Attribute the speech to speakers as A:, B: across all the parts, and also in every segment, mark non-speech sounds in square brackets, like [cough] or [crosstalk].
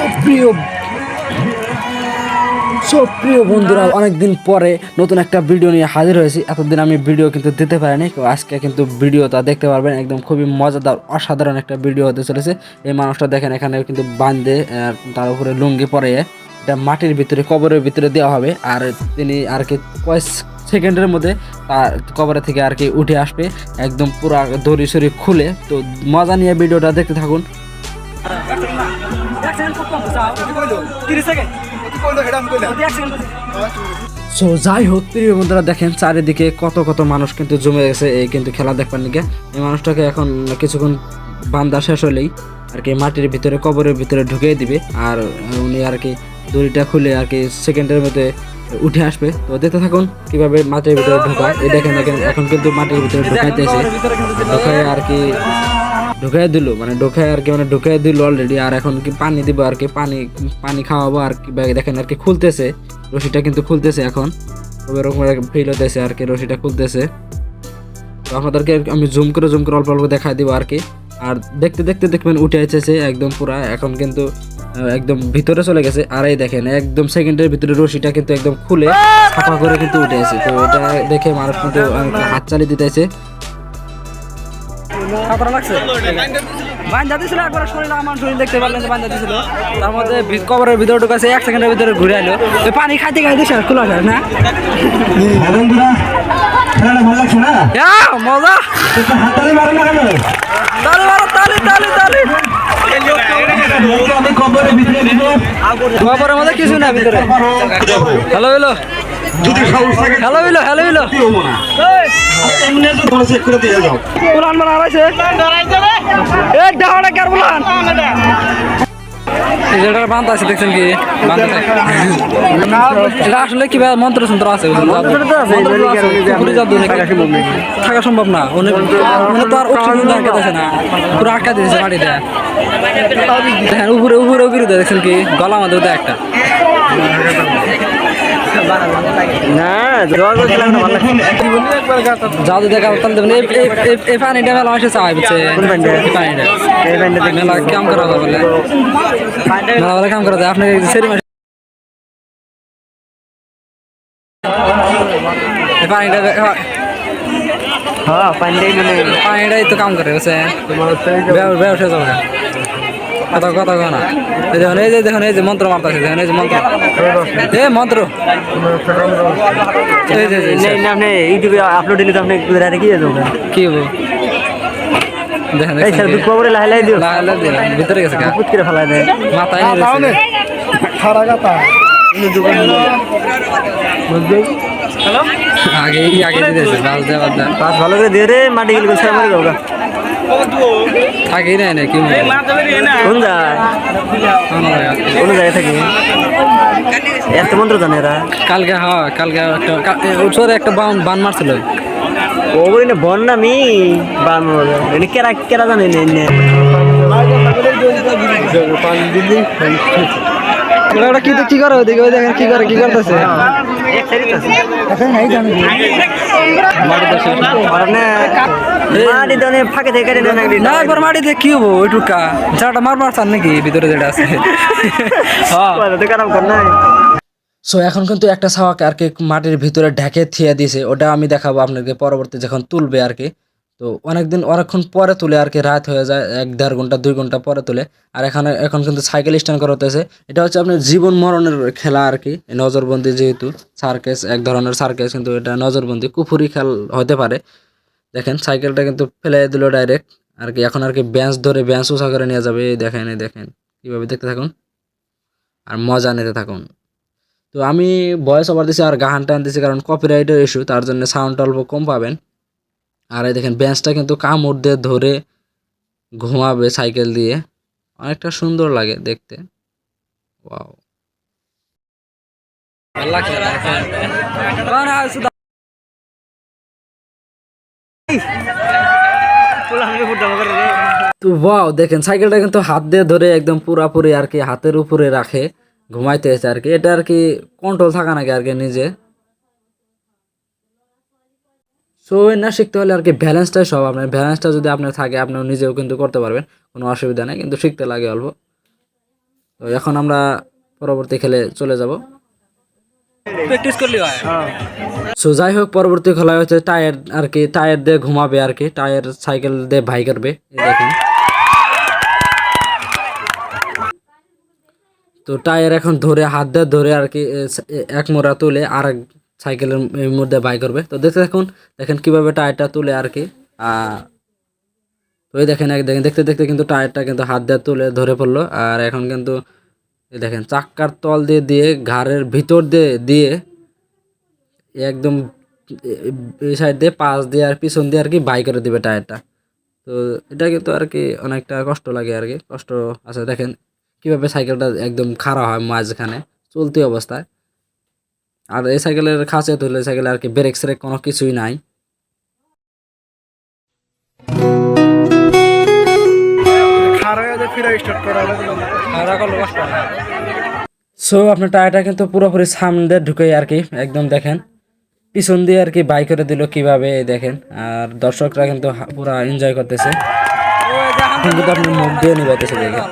A: সুপ্রিয়। সুপ্রিয় বন্ধুরা, অনেকদিন পরে নতুন একটা ভিডিও নিয়ে হাজির হয়েছি। এতদিন আমি ভিডিও কিন্তু দিতে পারিনি আজকে কিন্তু ভিডিওটা দেখতে পারবেন। একদম খুবই মজাদার, অসাধারণ একটা ভিডিও হতে চলেছে। এই মানুষটা দেখেন এখানে কিন্তু বান্ধে তার উপরে লুঙ্গি পরে, এটা মাটির ভিতরে, কবরের ভিতরে দেওয়া হবে। আর তিনি আর কি কয়েক সেকেন্ডের মধ্যে তার কবরের থেকে আর কি উঠে আসবে। একদম পুরা দড়ি সরি খুলে। তো মজা নিয়ে ভিডিওটা দেখতে থাকুন। সো যাই হোক প্রিয় বন্ধুরা দেখেন চারিদিকে কত কত মানুষ কিন্তু জমে গেছে এই কিন্তু খেলা দেখবার নিকে এই মানুষটাকে এখন কিছুক্ষণ বান্দা শেষ হলেই আর কি মাটির ভিতরে কবরের ভিতরে ঢুকিয়ে দিবে। আর উনি আর কি দড়িটা খুলে আর কি সেকেন্ডের মধ্যে উঠে আসবে। তো দেখতে থাকুন কীভাবে মাটির ভিতরে ঢোকায়। এই দেখেন দেখেন এখন কিন্তু মাটির ভিতরে ঢুকাইতেছে। ঢুকায় আর কি ঢুকাই দিল মানে ঢুকাই আর কি মানে ঢুকাই দিল অলরেডি আর এখন কি পানি দিব আর কি, পানি পানি খাওয়াবো আর কি দেখেন আর কি খুলতেছে, রশিটা কিন্তু খুলতেছে এখন ওরকম ফিল হতেছে আর কি, রশিটা খুলতেছে। তো আপনাদেরকে আমি জুম করে জুম করে অল্প অল্প দেখাই দিব আর কি, আর দেখতে দেখতে দেখবেন উঠে এসেছে একদম পুরা, এখন কিন্তু একদম ভিতরে চলে গেছে, আর এই দেখেন, একদম সেকেন্ডের ভিতরে রশিটা কিন্তু একদম খুলে, ছাপা করে কিন্তু উঠে আছে, তো এটা দেখে মানুষ কিন্তু হাত চালিয়ে দিতেছে। খাতরা লাগছে? বান্ধা দিছিল, একবার শরীর আমার শরীর দেখতে পারলেন বান্ধা দিছিল। তার মধ্যে কবরের ভিতরে ঢুকাছে এক সেকেন্ডের ভিতরে ঘুরে আলো পানি খাইতে খাইতে শেষ, খোলা শেষ না? Hello hello.
B: যদি সাহস থাকে
A: হ্যালো হ্যালো হ্যালো হ্যালো
B: কি হব না? আর এমনি তো তোমার চেক করে দিয়ে যাও
A: পুরান মারা হারাইছে। এ ডাহড়া কার বুলান এই যেটা বান্ধ আছে দেখছেন কি? এটা আসলে কি মন্ত্র আছে থাকা সম্ভব না। অনেক তো আর অক্সিজেন আটকাতেছে না। পুরো আটকা দিয়েছে মাটিতে দেখেন উপরে উপরে উপরে দেখছেন কি? গলা আমাদের একটা।
C: না জল খেলা ভালো লাগছে
A: জাদু দেখা তাহলে দেবেন এই পানিটা মেলা মাসে চাওয়া হচ্ছে
C: কোন পানিটা?
A: এই পানিটা। মেলা কাম করা বলে মেলা বলে কাম করা যায় আপনি সেরি মাসে পানিটা
C: হ্যাঁ পানিটাই মানে
A: পানিটাই তো কাম করে বুঝছে ব্যবসা কথা কথা না। এই দেখুন এই যে দেখুন এই যে মন্ত্র মারতেছে দেখুন এই যে মন্ত্র। এ মন্ত্র। এই যে এই যে,
C: নেই না আপনি ইউটিউবে আপলোড দিলে তো আপনি কি
A: কি দেখেন
C: এই স্যার দুঃখ করে লাহে লাহে দিও।
A: লাগাই দিলাম ভিতরে গেছে।
C: পুত করে ফেলা দেয়।
A: মাথায় নিয়ে রয়েছে। আগে আগে দেওয়া বাদ দেওয়া।
C: পাঁচ ভালো করে দিয়ে রে মাটি গেলে গোছা মারি যাব
A: থাকেই নাই না কি
C: কোন যায় কোন জায়গায় থাকি? এত মন্ত্র জানে এরা?
A: কালকে হ্যাঁ কালকে একটা একটা বান বান মারছিল।
C: ও বলি না বন না মি বান এনে কেরা কেরা জানে না এনে
A: ওটা কি কি করে ওদিকে? ওই দেখেন কি করে কি করতেছে?
C: ফাঁকে থেকে
A: না একবার কি হব? ওইটুকা। যাটা মার মারছান নাকি? ভিতরে যেটা আছে। [laughs] হ্যাঁ। সো এখন কিন্তু একটা ছাওয়াকে আর কি মাটির ভিতরে ঢেকে থিয়ে দিছে ওটা আমি দেখাবো আপনাকে পরবর্তী যখন তুলবে আর কি। তো অনেকদিন অনেকক্ষণ পরে তুলে আর কি রাত হয়ে যায়, এক দেড় ঘণ্টা, দুই ঘণ্টা পরে তুলে। আর এখানে, এখন কিন্তু সাইকেল স্ট্যান্ড করা হতেছে এটা হচ্ছে আপনার জীবন মরণের খেলা আর কি নজরবন্দি যেহেতু সার্কেস এক ধরনের সার্কেস কিন্তু এটা নজরবন্দি, কুফুরি খেল হতে পারে। দেখেন সাইকেলটা কিন্তু ফেলে দিল ডাইরেক্ট আর কি এখন আর কি ব্যাঞ্চ ধরে ব্যাঞ্চ উঁচা করে নিয়ে যাবে। দেখেন দেখেন, কীভাবে দেখতে থাকুন। আর মজা নিতে থাকুন। তো আমি ভয়েস ওভার দিছি আর গাহান টান দিছি কারণ কপিরাইটের ইস্যু তার জন্য সাউন্ড অল্প কম পাবেন। আর এই দেখেন বেঞ্চটা কিন্তু কামড় দিয়ে ধরে ঘুমাবে সাইকেল দিয়ে। অনেকটা সুন্দর লাগে দেখতে। ওয়াও তো ওয়াও দেখেন সাইকেলটা কিন্তু হাত দিয়ে ধরে একদম পুরাপুরি আর কি হাতের উপরে রাখে, ঘুমাইতে আর কি। এটা আর কি কন্ট্রোল থাকা নাকি আর কি নিজে? সো না শিখতে হলে আর কি ব্যালেন্সটাই সব আপনার। ব্যালেন্সটা যদি আপনার থাকে আপনি নিজেও কিন্তু করতে পারবেন। কোনো অসুবিধা নেই কিন্তু শিখতে লাগে অল্প। তো এখন আমরা পরবর্তী খেলে চলে যাব।
C: প্র্যাকটিস করলি হয়।
A: সো যাই হোক পরবর্তী খেলা হচ্ছে টায়ার আর কি টায়ার দিয়ে ঘুমাবে আর কি। টায়ার সাইকেল দিয়ে ভাই করবে। দেখেন। তো টায়ার এখন ধরে হাত দিয়ে ধরে আর কি এক মোড়া তুলে আর সাইকেলের মধ্যে বাই করবে। তো দেখতে দেখুন দেখেন কীভাবে টায়ারটা তুলে আর কি। তো দেখেন, এক দেখেন, দেখতে দেখতে কিন্তু টায়ারটা কিন্তু হাত দিয়ে তুলে ধরে পড়ল। আর এখন কিন্তু দেখেন, চাক্কার তল দিয়ে দিয়ে, ঘাড়ের ভিতর দিয়ে দিয়ে একদম এই সাইড দিয়ে পাশ দিয়ে আর পিছন দিয়ে আর কি বাই করে দিবে টায়ারটা। তো এটা কিন্তু আর কি অনেকটা কষ্ট লাগে আর কি, কষ্ট আছে। দেখেন কীভাবে সাইকেলটা একদম খাড়া হয় মাঝখানে, চলতি অবস্থায়। আর এই সাইকেলের খাসিয়ত হলে সাইকেলে আর কি ব্রেক, স্রেক কোনো কিছুই নাই। সো আপনার টায়ারটা কিন্তু পুরোপুরি সামনে ঢুকে আর কি, একদম দেখেন। পিছন দিয়ে আর কি বাই করে দিল কীভাবে দেখেন। আর দর্শকরা কিন্তু পুরা এনজয় করতেছে। কিন্তু আপনি মুখ দিয়ে নিবাইতেছে দেখেন।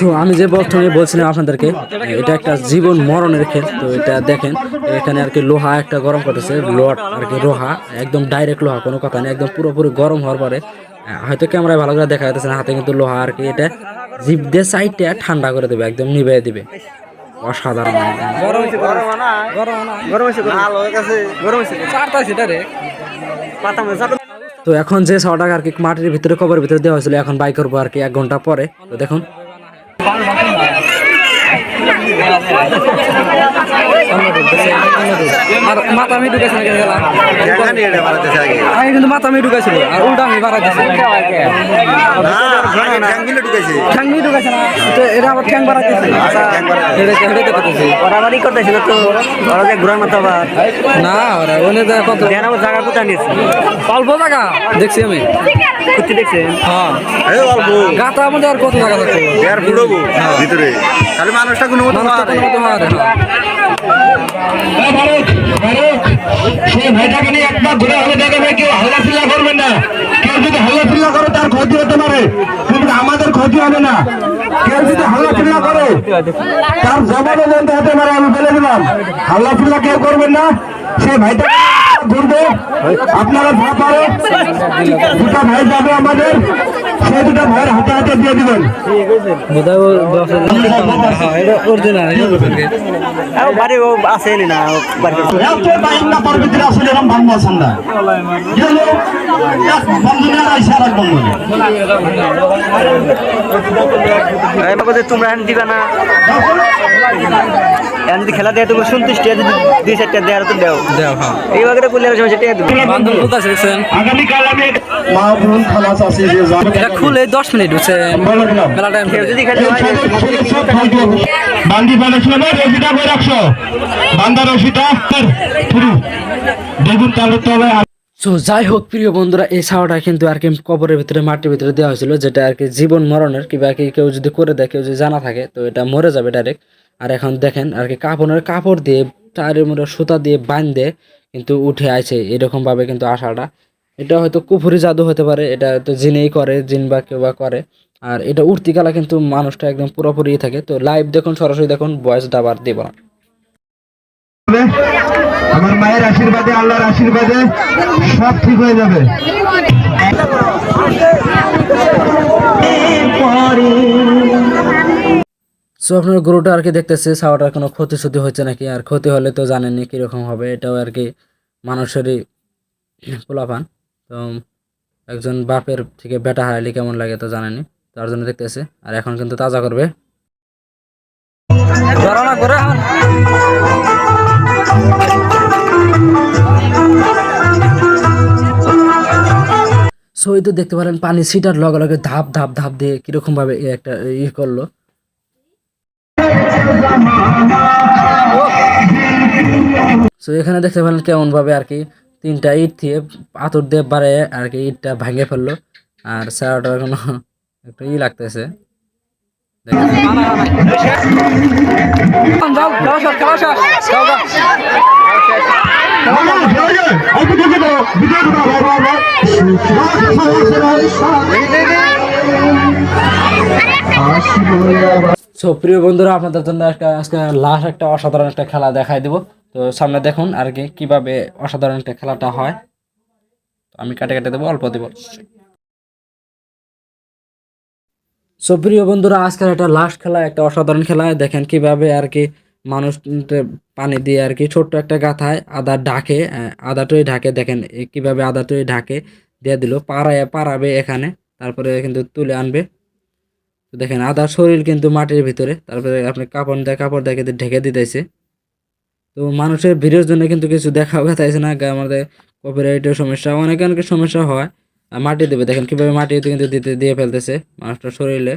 A: সো আমি যে প্রথমে বলছিলাম আপনাদেরকে এটা একটা জীবন মরণের খেল তো এটা দেখেন এখানে আর কি লোহা একটা গরম করতেছে লোহার আর কি লোহা একদম ডাইরেক্ট লোহা কোনো কথা নেই একদম পুরোপুরি গরম হওয়ার পরে হয়তো ক্যামেরায় ভালো করে দেখা যাচ্ছে না হাতে কিন্তু লোহা আর কি এটা জিপ দিয়ে সাইডটা ঠান্ডা করে দেবে একদম নিভে দিবে। অসাধারণ। একদম।
C: গরম হয়েছে। গরম না গরম হয়েছে। ভালো গরম হয়েছে পাতা মধ্যে
A: তো এখন যে ছটাকা আর কি মাটির ভিতরে কবরের ভিতরে দেওয়া হয়েছিল, এখন বাই করব আর কি এক ঘণ্টা পরে। তো দেখুন।
D: মাথা আমি ঢুকেছি না গেলাম আমি কিন্তু মাথা আমি ঢুকেছিল আর উল্টা আমি বাড়াই দিছি।
C: না
D: ঠ্যাং নিয়ে ঢুকেছে না। তো এটা আবার ঠ্যাং বাড়াই দিছি। এটা এটা তো করতেছি?
C: ওরাবারই করতেছিল তো। ওরা যে ঘুরার মতো
D: না ওরা ওনে তো কত
C: জায়গা কোথায় নিয়েছে?
D: অল্প জায়গা দেখছি আমি।
C: কুত্তি দেখছেন?
D: হ্যাঁ।
C: এই অল্প
D: গাতা আমাদের আর কত জায়গা থাকবে
C: এর ভিতরে। খালি মানুষটা কোনো মতো
D: কোনো মতো মারে না
B: ভাইটাকে নিয়ে একবার ঘুরে হলে কেউ হাল্লা চিল্লা করবেন না? কেউ যদি হাল্লা চিল্লা করে তার ক্ষতি হতে পারে কিন্তু আমাদের ক্ষতি হবে না। কেউ যদি হাল্লা চিল্লা করে তার জবানও বন্ধ হতে পারে আমি বলে দিলাম হাল্লা চিল্লা কেউ করবেন না সেই ভাইটা ঘুরবে আপনারা যা পারে দুটা ভাই যাবে আমাদের সেই দুটা ভাইয়ের হাতে হাতে দিয়ে দিবেন।
C: তোমরা দিবা না। এখন যদি খেলা দেয় তুমি সন্তুষ্ট যদি দুই চারটা দেয় তো দেও।
D: দেও হ্যাঁ।
C: এই বাগের বললে সময় সেটা দেবো।
D: বান্ধব
B: আছে
D: এটা খুলে দশ মিনিট হচ্ছে। মেলা টাইম
C: যদি খেলে
B: বান্দি বানাইছিল না রশিটা বই রাখছো। বান্দা রশিটা দেখুন তাহলে তবে
A: সো যাই হোক প্রিয় বন্ধুরা এই ছাওয়াটা কিন্তু আর কি কবরের ভিতরে মাটির ভিতরে দেওয়া হয়েছিল যেটা আর কি জীবন মরণের কিংবা আর কি কেউ যদি করে দেয় কেউ যদি জানা থাকে তো এটা মরে যাবে ডাইরেক্ট আর এখন দেখেন আর কি কাপড়ের কাপড় দিয়ে টায়ারের মধ্যে সুতা দিয়ে বাঁধে কিন্তু উঠে আছে এরকম ভাবে কিন্তু আশাটা। এটা হয়তো কুফুরি জাদু হতে পারে এটা হয়তো জিনেই করে জিন বা কেউ বা করে। আর এটা উঠতিকালা কিন্তু মানুষটা একদম পুরোপুরি থাকে। তো লাইভ দেখুন সরাসরি দেখুন বয়স ডাবার দিব না।
B: আমার মায়ের আশীর্বাদে আল্লাহর আশীর্বাদে সব ঠিক হয়ে যাবে।
A: সো আপনার গরুটা আর কি দেখতেছে, ছাওয়াটার কোনো ক্ষতি ক্ষতি হচ্ছে নাকি? আর ক্ষতি হলে তো জানেননি কীরকম হবে, এটাও আর কি মানুষেরই পোলাপান। তো, একজন বাপের থেকে বেটা হারাইলে কেমন লাগে তো জানেনি তার জন্য দেখতেছে। আর এখন কিন্তু তাজা করবে। সো এই তো দেখতে পারেন, পানি সিটার লগে লগে ধাপ ধাপ ধাপ দিয়ে কীরকম ভাবে এ একটা ই করল। সো এখানে দেখতে পেলেন কেমন ভাবে আর কি তিনটা ইট দিয়ে পাথর দিয়ে বাড়ে আর কি ইটটা ভেঙে ফেলল আর স্যারটার কোনো একটা ই লাগতেছে। সো প্রিয় বন্ধুরা, আপনাদের জন্য একটা আজকে লাস্ট একটা অসাধারণ একটা খেলা দেখাই দেবো। তো সামনে দেখুন আর কি, কীভাবে অসাধারণ একটা খেলাটা হয়। আমি কাটে কাটে দেবো, অল্প দেবো। সো প্রিয় বন্ধুরা, আজকের একটা লাস্ট খেলা, একটা অসাধারণ খেলা। দেখেন কীভাবে আর কি মানুষ পানি দিয়ে আর কি ছোট্ট একটা গাথায় আদা ঢাকে আদাটই ঢাকে, দেখেন কীভাবে আদাটই ঢাকে দিয়ে দিল। পাড়ায়, পাড়াবে এখানে, তারপরে কিন্তু তুলে আনবে। তো দেখেন আদার শরীর কিন্তু মাটির ভিতরে, তারপরে আপনি কাপড় দেয়, কাপড় দিয়ে কিন্তু ঢেকে দিতেছে। তো মানুষের ভিড়ের জন্য কিন্তু কিছু দেখা গেছে না আমাদের কপিরাইটের সমস্যা, অনেক অনেক সমস্যা হয়। আর মাটি দেবে, দেখেন কীভাবে মাটি কিন্তু দিতে দিয়ে ফেলতেছে মানুষটার শরীরে।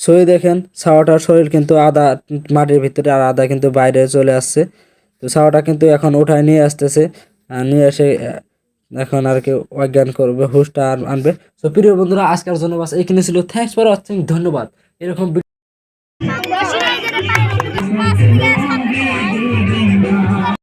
A: সই দেখেন ছাওয়াটার শরীর কিন্তু আদা, মাটির ভিতরে আর আদা কিন্তু বাইরে চলে আসছে। তো ছাওয়াটা কিন্তু এখন উঠায় নিয়ে আসতেছে নিয়ে এসে এখন আর কি অজ্ঞান করবে, হুশটা আনবে। তো প্রিয় বন্ধুরা, আজকের জন্য বাস এখানে ছিল। থ্যাংকস ফর ওয়াচিং ধন্যবাদ। এরকম